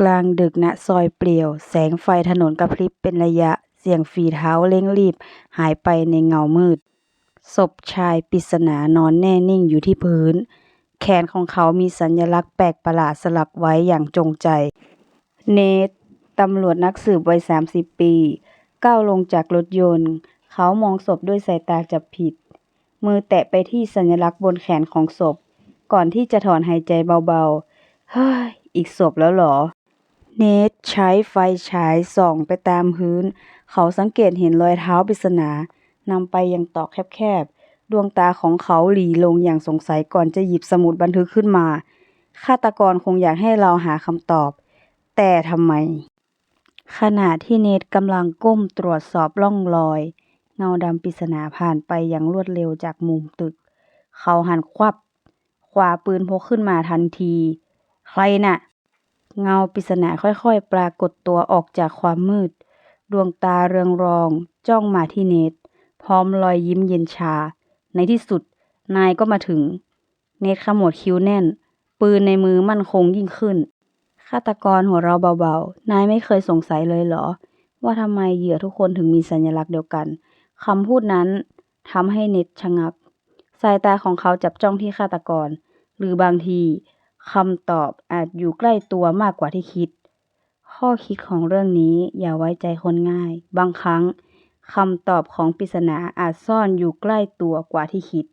กลางดึกณซอยเปลี่ยว แสงไฟถนนกระพริบเป็นระยะ เสียงฝีเท้าเร่งรีบ หายไปในเงามืด ศพชายปริศนานอนแน่นิ่งอยู่ที่พื้น แขนของเขามีสัญลักษณ์แปลกประหลาดสลักไว้อย่างจงใจ เนธตำรวจนักสืบวัย 30 ปี ก้าวลงจากรถยนต์ เขามองศพด้วยสายตาจับผิด มือแตะไปที่สัญลักษณ์บนแขนของศพ ก่อนที่จะถอนหายใจเบาๆ เฮ้ย อีกศพแล้วหรอ เนธใช้ไฟฉายส่องไปตามพื้น เขาสังเกตเห็นรอยเท้าปริศนานำไปยังตอกแคบๆ ดวงตาของเขาหลีลงอย่างสงสัยก่อนจะหยิบสมุดบันทึกขึ้นมา ฆาตกรคงอยากให้เราหาคำตอบ แต่ทำไม ขณะที่เนธกำลังก้มตรวจสอบร่องรอย เงาดำปริศนาผ่านไปอย่างรวดเร็วจากมุมตึก เขาหันควับคว้าปืนพกขึ้นมาทันที ใครน่ะ เงาปริศนาค่อยๆ ปรากฏตัวออกจากความมืด ดวงตาเรืองรอง จ้องมาที่เนธพร้อมรอยยิ้มเย็นชา ในที่สุด นายก็มาถึง เนธขมวดคิ้วแน่น ปืนในมือมั่นคงยิ่งขึ้น ฆาตกรหัวเราะเบาๆ นายไม่เคยสงสัยเลยเหรอ ว่าทำไมเหยื่อทุกคนถึงมีสัญลักษณ์เดียวกันคำพูดนั้นทำให้เนตชะงัก สายตาของเขาจับจ้องที่ฆาตกร หรือบางที คำตอบอาจอยู่ใกล้ตัวมากกว่าที่คิด ข้อคิดของเรื่องนี้อย่าไว้ใจคนง่าย บางครั้งคำตอบของปริศนาอาจซ่อนอยู่ใกล้ตัวกว่าที่คิด